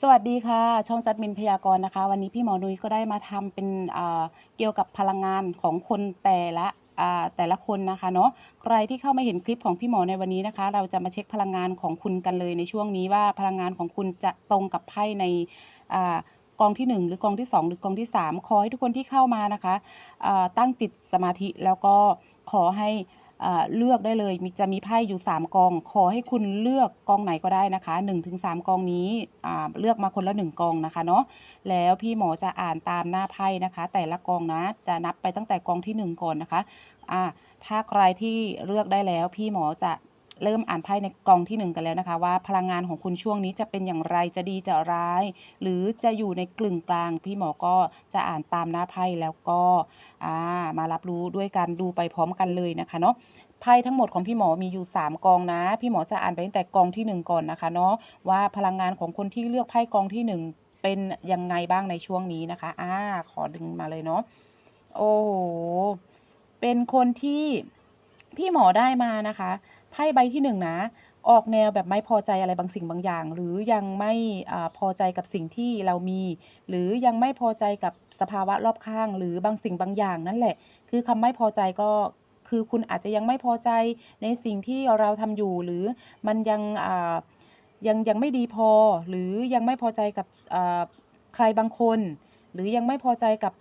สวัสดีค่ะ ช่องจัดมินพยากรณ์นะคะ วันนี้พี่หมอนุ้ยก็ได้มาทำเป็นเกี่ยวกับพลังงานของคนแต่ละแต่ละคนนะคะเนาะใครที่เข้ามาเห็นคลิปของพี่หมอในวันนี้นะคะ เราจะมาเช็คพลังงานของคุณกันเลยในช่วงนี้ว่าพลังงานของคุณจะตรงกับไพ่ในอกองที่ 1 หรือกองที่ 2 หรือกองที่ 3 ขอให้ทุกคนที่เข้ามานะคะตั้งจิตสมาธิแล้วก็ขอให้ เลือกได้เลยมีจะมีไพ่อยู่ 3 กอง ขอให้คุณเลือกกองไหนก็ได้นะคะ1-3 กองนี้เลือกมาคนละ 1 กองนะคะเนาะแล้วพี่หมอจะอ่านตามหน้าไพ่นะคะ แต่ละกองนะจะนับไปตั้งแต่กองที่ 1 ก่อนนะคะถ้าใครที่เลือกได้แล้วพี่หมอจะ เริ่มอ่านไพ่ในกองที่ 1 กันแล้วนะคะ ว่าพลังงานของคุณช่วงนี้จะเป็นอย่างไรจะดีจะร้าย หรือจะอยู่ในกลึงกลาง พี่หมอก็จะอ่านตามหน้าไพ่แล้วก็ามารับรู้ด้วยกันดูไปพร้อมกันเลยนะคะเนาะไพ่ทั้งหมดของพี่หมอมีอยู่ 3 กองนะ พี่หมอจะอ่านไปตั้งแต่กองที่ 1 ก่อนนะคะเนาะว่าพลังงานของคนที่เลือกไพ่กองที่ 1 เป็นยังไงบ้างในช่วงนี้นะคะอ่าขอดึงมาเลยเนาะโอ้โหเป็นคนที่พี่หมอได้มานะคะ ไพ่ใบที่หนึ่งนะออกแนวแบบไม่พอใจอะไรบางสิ่งบางอย่าง หรือยังไม่อพอใจกับสิ่งที่เรามี หรือยังไม่พอใจกับสภาวะรอบข้าง หรือบางสิ่งบางอย่างนั่นแหละ คือคำไม่พอใจก็คือคุณอาจจะยังไม่พอใจในสิ่งที่เราทำอยู่ หรือมันยังยังยังไม่ดีพอ หรือยังไม่พอใจกับใครบางคน หรือยังไม่พอใจกับ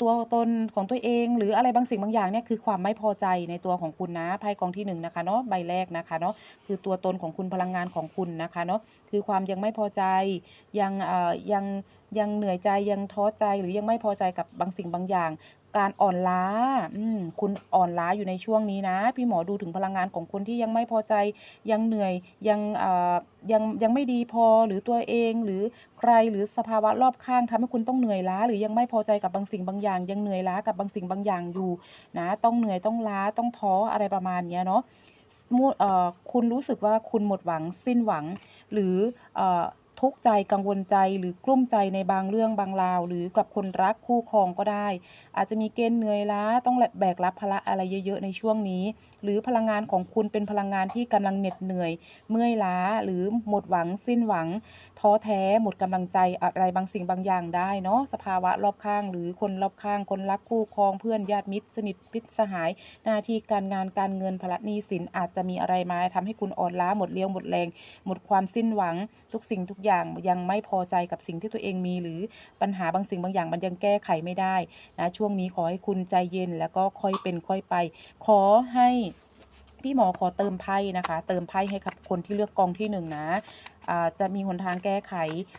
ตัวตนของตัวเอง หรืออะไรบางสิ่งบางอย่างเนี่ยคือความไม่พอใจในตัวของคุณนะไพ่กองที่หนึ่งนะคะเนาะใบแรกนะคะเนาะคือตัวตนของคุณพลังงานของคุณนะคะเนาะคือความยังไม่พอใจยังเอ่อยังยังเหนื่อยใจยังท้อใจหรือยังไม่พอใจกับบางสิ่งบางอย่าง การอ่อนล้า อืม คุณอ่อนล้าอยู่ในช่วงนี้นะ พี่หมอดูถึงพลังงานของคนที่ยังไม่พอใจ ยังเหนื่อย ยังอ่อยังยังไม่ดีพอ หรือตัวเอง หรือใคร หรือสภาวะรอบข้างทำให้คุณต้องเหนื่อยล้า หรือยังไม่พอใจกับบางสิ่งบางอย่าง ยังเหนื่อยล้ากับบางสิ่งบางอย่างอยู่ นะ ต้องเหนื่อย ต้องล้า ต้องท้อ อะไรประมาณเนี้ยเนาะมูเอ่อคุณรู้สึกว่าคุณหมดหวัง สิ้นหวัง หรือเอ่อ ทุกข์ใจกังวลใจหรือกลุ้มใจในบางเรื่องบางราว หรือกับคนรักคู่ครองก็ได้ อาจจะมีเกณฑ์เหนื่อยล้าต้องแบกรับภาระอะไรเยอะๆในช่วงนี้ หรือพลังงานของคุณเป็นพลังงานที่กำลังเหน็ดเหนื่อย เมื่อยล้าหรือหมดหวัง สิ้นหวัง ท้อแท้หมดกำลังใจอะไรบางสิ่งบางอย่างได้เนาะสภาวะรอบข้าง หรือคนรอบข้างคนรักคู่ครองเพื่อนญาติมิตร สนิทพิษสหาย หน้าที่การงานการเงินภาระหนี้สินอาจจะมีอะไรมาทำให้คุณอ่อนล้าหมดเรี่ยวหมดแรง หมดความสิ้นหวังทุกสิ่งทุกอย่างยังไม่พอใจกับสิ่งที่ตัวเองมี หรือปัญหาบางสิ่งบางอย่างมันยังแก้ไขไม่ได้นะช่วงนี้ขอให้คุณใจเย็นแล้วก็ค่อยเป็นค่อยไป ขอให้พี่หมอขอเติมไพ่นะคะ เติมไพ่ให้กับคนที่เลือกกองที่หนึ่งนะ จะมีหนทางแก้ไข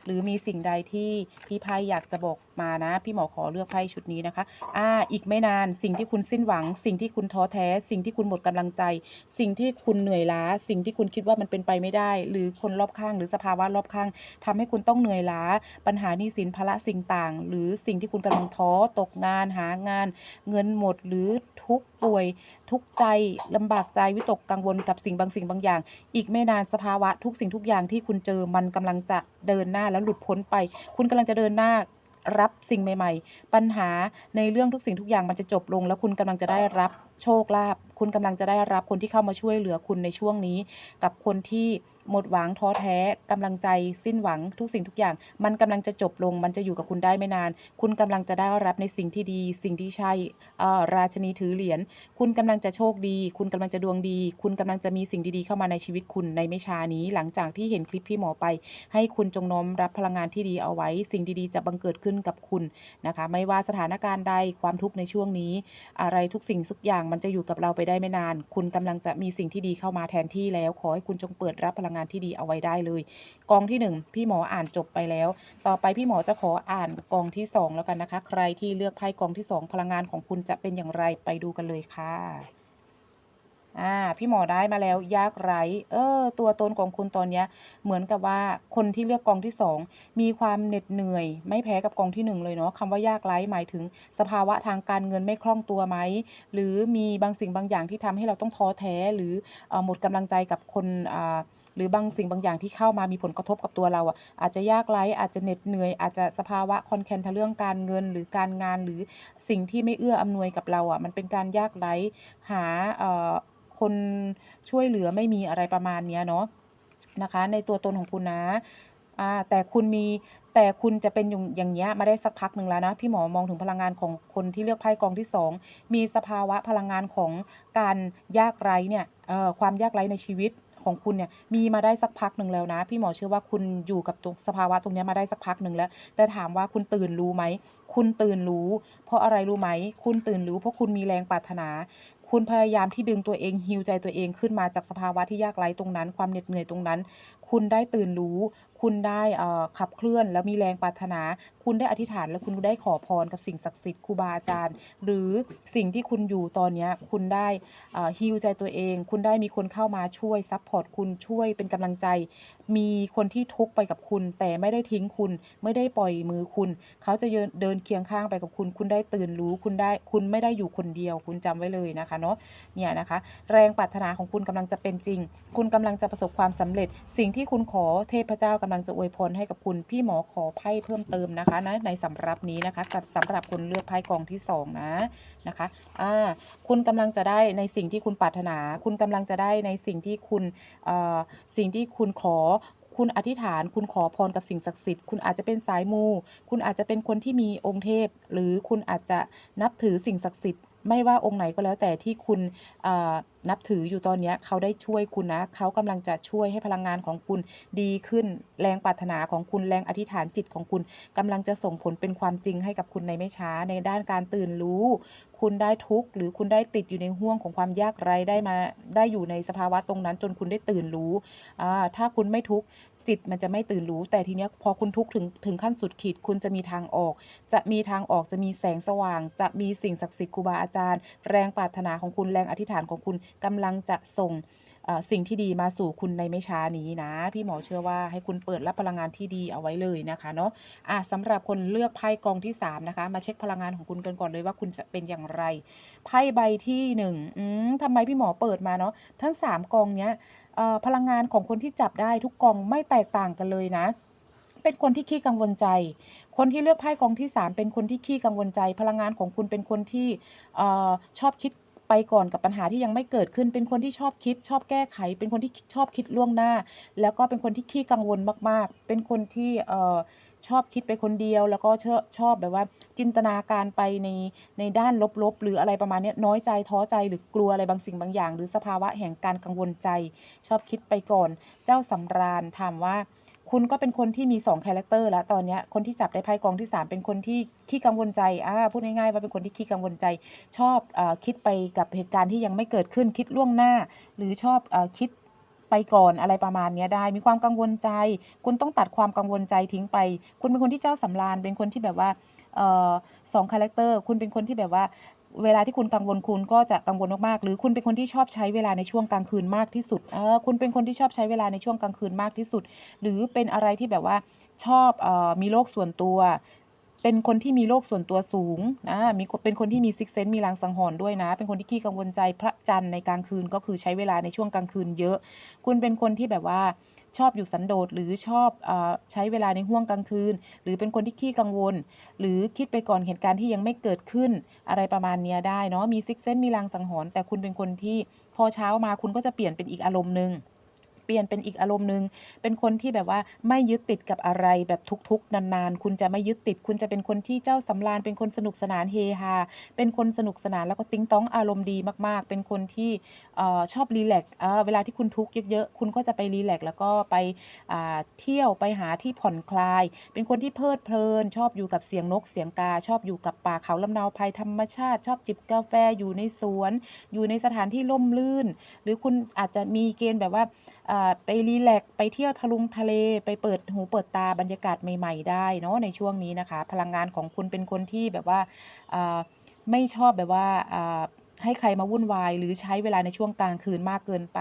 หรือมีสิ่งใดที่พี่ไพ่อยากจะบอกมานะ พี่หมอขอเลือกไพ่ชุดนี้นะคะอ่าอีกไม่นานสิ่งที่คุณสิ้นหวัง สิ่งที่คุณท้อแท้ สิ่งที่คุณหมดกำลังใจ สิ่งที่คุณเหนื่อยล้า สิ่งที่คุณคิดว่ามันเป็นไปไม่ได้ หรือคนรอบข้าง หรือสภาวะรอบข้างทำให้คุณต้องเหนื่อยล้า ปัญหาหนี้สินภาระสิ่งต่าง หรือสิ่งที่คุณกำลังท้อตกงานหางาน เงินหมดหรือทุกป่วย ทุกใจลำบากใจวิตกกังวลกับสิ่งบางสิ่งบางอย่าง อีกไม่นานสภาวะทุกสิ่งทุกอย่างที่คุณเจอมันกำลังจะเดินหน้าแล้วหลุดพ้นไป คุณกำลังจะเดินหน้ารับสิ่งใหม่ ๆ ปัญหาในเรื่องทุกสิ่งทุกอย่างมันจะจบลง แล้วคุณกำลังจะได้รับ โชคลาภคุณกำลังจะได้รับคนที่เข้ามาช่วยเหลือคุณในช่วงนี้ กับคนที่หมดหวังท้อแท้กำลังใจสิ้นหวังทุกสิ่งทุกอย่าง มันกำลังจะจบลง มันจะอยู่กับคุณได้ไม่นาน คุณกำลังจะได้รับในสิ่งที่ดี สิ่งที่ใช่ราชนีถือเหรียญคุณกำลังจะโชคดี คุณกำลังจะดวงดี คุณกำลังจะมีสิ่งดีๆเข้ามาในชีวิตคุณในไม่ช้านี้ หลังจากที่เห็นคลิปพี่หมอไป ให้คุณจงน้อมรับพลังงานที่ดีเอาไว้ สิ่งดีๆ จะบังเกิดขึ้นกับคุณนะคะ ไม่ว่าสถานการณ์ใดความทุกข์ในช่วงนี้ อะไรทุกสิ่งทุกอย่างมันจะอยู่กับเราไปได้ไม่นาน คุณกำลังจะมีสิ่งที่ดีเข้ามาแทนที่แล้ว ขอให้คุณจงเปิดรับพลังงานที่ดีเอาไว้ได้เลย กองที่หนึ่งพี่หมออ่านจบไปแล้ว ต่อไปพี่หมอจะขออ่านกองที่สองแล้วกันนะคะ ใครที่เลือกไพ่กองที่สองพลังงานของคุณจะเป็นอย่างไรไปดูกันเลยค่ะ อ่าพี่หมอได้มาแล้วยากไร้เออ ตัวตนของคุณตอนเนี้ย เหมือนกับว่าคนที่เลือกกองที่สองมีความเหน็ดเหนื่อย ไม่แพ้กับกองที่หนึ่งเลยเนาะคำว่ายากไร้หมายถึง สภาวะทางการเงินไม่คล่องตัวไหมหรือมีบางสิ่งบางอย่างที่ทำให้เราต้องท้อแท้หรืออหมดกำลังใจกับคนอ่าหรือบางสิ่งบางอย่างที่เข้ามามีผลกระทบกับตัวเราอะอาจจะยากไร้อาจจะเหน็ดเหนื่อย อาจจะสภาวะคอนแคนทางเรื่องการเงินหรือการงานหรือสิ่งที่ไม่เอื้ออำนวยกับเราอะมันเป็นการยากไร้หาเอ่อ คนช่วยเหลือไม่มีอะไรประมาณเนี้ยเนาะนะคะ ในตัวตนของคุณนะอาแต่คุณมีแต่คุณจะเป็นอยู่อย่างเงี้ยมาได้สักพักหนึ่งแล้วนะพี่หมอมองถึงพลังงานของคนที่เลือกไพ่กองที่ 2 มีสภาวะพลังงานของการยากไร้เนี่ยเอ่อความยากไร้ในชีวิตของคุณเนี่ยมีมาได้สักพักหนึ่งแล้วนะ พี่หมอเชื่อว่าคุณอยู่กับตรงสภาวะตรงนี้มาได้สักพักหนึ่งแล้ว แต่ถามว่าคุณตื่นรู้ไหม คุณตื่นรู้ เพราะอะไรรู้ไหม คุณตื่นรู้เพราะคุณมีแรงปรารถนา คุณพยายามที่ดึงตัวเองฮิวใจตัวเองขึ้นมาจากสภาวะที่ยากไร้ตรงนั้น ความเหน็ดเหนื่อยตรงนั้น คุณได้ตื่นรู้ คุณได้ขับเคลื่อน แล้วมีแรงปรารถนา คุณได้อธิษฐาน แล้วคุณได้ขอพรกับสิ่งศักดิ์สิทธิ์ครูบาอาจารย์ หรือสิ่งที่คุณอยู่ตอนนี้คุณได้ฮีลใจตัวเอง คุณได้มีคนเข้ามาช่วยซัปพอร์ตคุณช่วยเป็นกำลังใจ มีคนที่ทุกไปกับคุณ แต่ไม่ได้ทิ้งคุณ ไม่ได้ปล่อยมือคุณ เขาจะเดินเคียงข้างไปกับคุณ คุณได้ตื่นรู้ คุณได้คุณไม่ได้อยู่คนเดียว คุณจำไว้เลยนะคะเนาะเนี่ยนะคะ แรงปรารถนาของคุณกำลังจะเป็นจริง คุณกำลังจะประสบความสำเร็จสิ่งที่คุณขอเทพเจ้ากำลังจะอวยพรให้กับคุณพี่หมอขอไพ่เพิ่มเติมนะคะนะในสำรับนี้นะคะกับสำหรับคนเลือกไพ่กองที่สองนะนะคะอ่าคุณกำลังจะได้ในสิ่งที่คุณปรารถนา คุณกำลังจะได้ในสิ่งที่คุณเอ่อสิ่งที่คุณขอคุณอธิษฐานคุณขอพรกับสิ่งศักดิ์สิทธิ์คุณอาจจะเป็นสายมู คุณอาจจะเป็นคนที่มีองค์เทพ หรือคุณอาจจะนับถือสิ่งศักดิ์สิทธิ์ ไม่ว่าองค์ไหนก็แล้วแต่ที่คุณนับถืออยู่ตอนนี้เขาได้ช่วยคุณนะเขากำลังจะช่วยให้พลังงานของคุณดีขึ้น แรงปรารถนาของคุณแรงอธิษฐานจิตของคุณกำลังจะส่งผลเป็นความจริงให้กับคุณในไม่ช้าในด้านการตื่นรู้ คุณได้ทุกข์หรือคุณได้ติดอยู่ในห่วงของความยากไร้ได้มาได้อยู่ในสภาวะตรงนั้น จนคุณได้ตื่นรู้ถ้าคุณไม่ทุกข์ จิตมันจะไม่ตื่นรู้ แต่ทีเนี้ยพอคุณทุกข์ถึงถึงขั้นสุดขีดคุณจะมีทางออก จะมีทางออกจะมีแสงสว่าง จะมีสิ่งศักดิ์สิทธิ์ครูบาอาจารย์ แรงปรารถนาของคุณแรงอธิษฐานของคุณกำลังจะส่ง สิ่งที่ดีมาสู่คุณในไม่ช้านี้นะ พี่หมอเชื่อว่าให้คุณเปิดรับพลังงานที่ดีเอาไว้เลยนะคะเนาะอะสำหรับคนเลือกไพ่กองที่สามนะคะ มาเช็คพลังงานของคุณกันก่อนเลยว่าคุณจะเป็นอย่างไรไพ่ใบที่หนึ่งทำไมพี่หมอเปิดมาเนาะทั้งสามกองเนี้ยพลังงานของคนที่จับได้ทุกกองไม่แตกต่างกันเลยนะเป็นคนที่ขี้กังวลใจ คนที่เลือกไพ่กองที่ 3 เป็นคนที่ขี้กังวลใจ พลังงานของคุณเป็นคนที่ออชอบคิด ไปก่อนกับปัญหาที่ยังไม่เกิดขึ้น เป็นคนที่ชอบคิด ชอบแก้ไข เป็นคนที่ชอบคิดล่วงหน้า แล้วก็เป็นคนที่ขี้กังวลมาก ๆ เป็นคนที่เอ่อชอบคิดไปคนเดียว แล้วก็ชอชอบแบบว่า จินตนาการไปในในด้านลบๆ หรืออะไรประมาณนี้น้อยใจท้อใจหรือกลัวอะไรบางสิ่งบางอย่าง หรือสภาวะแห่งการกังวลใจ ชอบคิดไปก่อน เจ้าสำราญถามว่า คุณก็เป็นคนที่มี2คาแรคเตอร์แล้วตอนนี้คนที่จับได้ไพ่กองที่ 3 เป็นคนที่ขี้กังวลใจอ่าพูดง่ายๆว่าเป็นคนที่ขี้กังวลใจ ชอบอคิดไปกับเหตุการณ์ที่ยังไม่เกิดขึ้นคิดล่วงหน้า หรือชอบอคิดไปก่อนอะไรประมาณนี้ได้ มีความกังวลใจ คุณต้องตัดความกังวลใจทิ้งไป คุณเป็นคนที่เจ้าสำราญเป็นคนที่แบบว่าออสองคาแรคเตอร์ คุณเป็นคนที่แบบว่า เวลาที่คุณกังวลคุณก็จะกังวลมากๆ หรือคุณเป็นคนที่ชอบใช้เวลาในช่วงกลางคืนมากที่สุดเออคุณเป็นคนที่ชอบใช้เวลาในช่วงกลางคืนมากที่สุด หรือเป็นอะไรที่แบบว่าชอบเอ่อมีโลกส่วนตัว เป็นคนที่มีโลกส่วนตัวสูงนะมีเป็นคนที่มีซิกเซนต์มีลางสังหรณ์ด้วยนะ เป็นคนที่ขี้กังวลใจพระจันทร์ในกลางคืนก็คือใช้เวลาในช่วงกลางคืนเยอะ คุณเป็นคนที่แบบว่า ชอบอยู่สันโดษหรือชอบอใช้เวลาในห่วงกลางคืน หรือเป็นคนที่ขี้กังวล หรือคิดไปก่อนเหตุการณ์ที่ยังไม่เกิดขึ้น อะไรประมาณนี้ได้เนาะมีซิกเซนมีลางสังหรณ์แต่คุณเป็นคนที่พอเช้ามาคุณก็จะเปลี่ยนเป็นอีกอารมณ์หนึ่ง เปลี่ยนเป็นอีกอารมณ์หนึ่งเป็นคนที่แบบว่าไม่ยึดติดกับอะไรแบบทุกๆนานๆ คุณจะไม่ยึดติด คุณจะเป็นคนที่เจ้าสำราญเป็นคนสนุกสนานเฮฮาเป็นคนสนุกสนานแล้วก็ติ๊งต้องอารมณ์ดีมากๆ เป็นคนที่ชอบรีแลกซ์เวลาที่คุณทุกข์เยอะๆ คุณก็จะไปรีแลกซ์แล้วก็ไปเที่ยวไปหาที่ผ่อนคลาย เป็นคนที่เพลิดเพลิน ชอบอยู่กับเสียงนกเสียงกา ชอบอยู่กับป่าเขาลำนาวภัยธรรมชาติ ชอบจิบกาแฟอยู่ในสวน อยู่ในสถานที่ร่มรื่น หรือคุณอาจจะมีเกณฑ์แบบว่า ไปรีแลกซ์ไปเที่ยวทะลุงทะเลไปเปิดหูเปิดตาบรรยากาศใหม่ ๆ ได้เนาะในช่วงนี้นะคะ พลังงานของคุณเป็นคนที่แบบว่าไม่ชอบแบบว่าให้ใครมาวุ่นวาย หรือใช้เวลาในช่วงกลางคืนมากเกินไป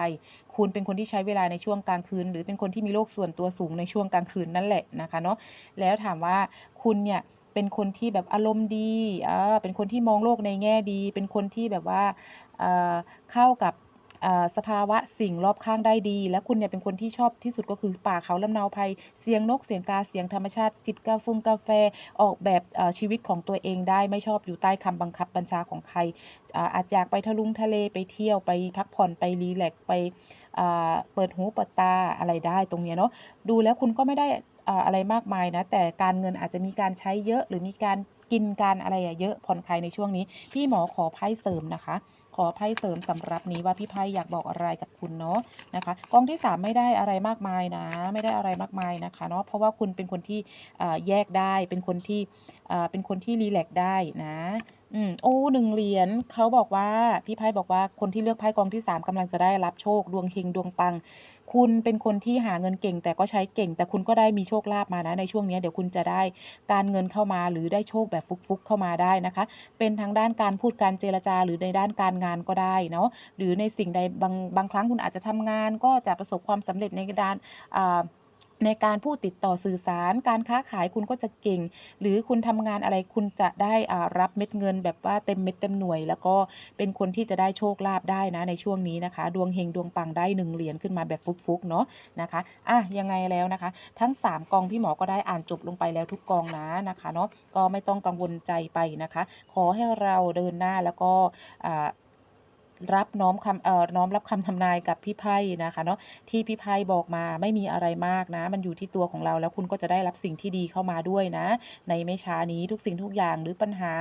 คุณเป็นคนที่ใช้เวลาในช่วงกลางคืน หรือเป็นคนที่มีโลกส่วนตัวสูงในช่วงกลางคืนนั่นแหละนะคะเนาะแล้วถามว่าคุณเนี่ยเป็นคนที่แบบอารมณ์ดีอ่าเป็นคนที่มองโลกในแง่ดี เป็นคนที่แบบว่าเข้ากับ สภาวะสิ่งรอบข้างได้ดี และคุณเนี่ยเป็นคนที่ชอบที่สุดก็คือป่าเขาลำเนาภัยเสียงนกเสียงกาเสียงธรรมชาติ จิบกาฟงกาแฟออกแบบชีวิตของตัวเองได้ไม่ชอบอยู่ใต้คำบังคับบัญชาของใครอาอาจอยากไปทะลุงทะเลไปเที่ยวไปพักผ่อนไปรีแลกซ์ไปเปิดหูเปิดตาอะไรได้ตรงเนี้ยเนาะดูแล้วคุณก็ไม่ได้อะไรมากมายนะ แต่การเงินอาจจะมีการใช้เยอะหรือมีการกินการอะไรเยอะผ่อนคลายในช่วงนี้ พี่หมอขอไพ่เสริมนะคะ ขอไพ่เสริมสำหรับนี้ว่าพี่ไพ่อยากบอกอะไรกับคุณเนาะนะคะกองที่สามไม่ได้อะไรมากมายนะ ไม่ได้อะไรมากมายนะคะเนาะเพราะว่าคุณเป็นคนที่แยกได้เป็นคนที่เป็นคนที่รีแลกซ์ได้นะอืม โอ้หนึ่งเหรียญ เขาบอกว่า พี่ไพ่บอกว่า คนที่เลือกไพ่กองที่สามกำลังจะได้รับโชค ดวงเฮง ดวงปัง คุณเป็นคนที่หาเงินเก่ง แต่ก็ใช้เก่ง แต่คุณก็ได้มีโชคลาภมานะในช่วงเนี้ย เดี๋ยวคุณจะได้การเงินเข้ามา หรือได้โชคแบบฟุก ๆ เข้ามาได้นะคะ เป็นทางด้านการพูด การเจรจา หรือในด้านการงานก็ได้เนาะ หรือในสิ่งใด บาง บางครั้งคุณอาจจะทำงาน ก็จะประสบความสำเร็จในด้าน อ่า ในการพูดติดต่อสื่อสารการค้าขายคุณก็จะเก่ง หรือคุณทำงานอะไรคุณจะได้อ่ารับเม็ดเงิน แบบว่าเต็มเม็ดเต็มหน่วย แล้วก็เป็นคนที่จะได้โชคลาภได้นะในช่วงนี้นะคะ ดวงเฮงดวงปังได้หนึ่งเหรียญขึ้นมาแบบฟุกๆเนาะนะคะอะยังไงแล้วนะคะ ทั้ง 3 กองพี่หมอก็ได้อ่านจบลงไปแล้วทุกกองนะนะคะเนาะก็ไม่ต้องกังวลใจไปนะคะ ขอให้เราเดินหน้าแล้วก็อ่า รับน้อมคำเอ่อน้อมรับคำทำนายกับพี่ไพ่นะคะเนาะที่พี่ไพ่บอกมาไม่มีอะไรมากนะ มันอยู่ที่ตัวของเราแล้วคุณก็จะได้รับสิ่งที่ดีเข้ามาด้วยนะ ในไม่ช้านี้ทุกสิ่งทุกอย่างหรือปัญหา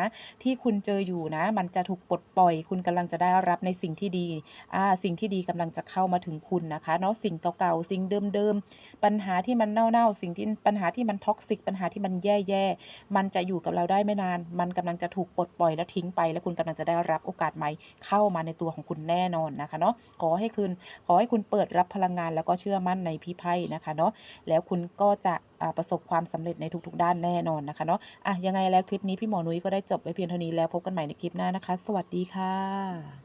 ที่คุณเจออยู่นะ มันจะถูกปลดปล่อย คุณกำลังจะได้รับในสิ่งที่ดีอ่าสิ่งที่ดีกำลังจะเข้ามาถึงคุณนะคะเนาะสิ่งเก่าๆสิ่งเดิมๆปัญหาที่มันเน่าๆสิ่งที่ปัญหาที่มันท็อกซิกปัญหาที่มันแย่ๆมันจะอยู่กับเราได้ไม่นาน มันกำลังจะถูกปลดปล่อยและทิ้งไป และคุณกำลังจะได้รับโอกาสใหม่เข้ามาในตัวของคุณแน่นอนนะคะเนาะขอให้คุณขอให้คุณเปิดรับพลังงานแล้วก็เชื่อมั่นในพี่ไพ่นะคะเนาะแล้วคุณก็จะประสบความสำเร็จในทุกๆ ด้านแน่นอนนะคะเนาะอะยังไงแล้วคลิปนี้พี่หมอนุ้ยก็ได้จบไว้เพียงเท่านี้แล้วพบกันใหม่ในคลิปหน้านะคะ สวัสดีค่ะ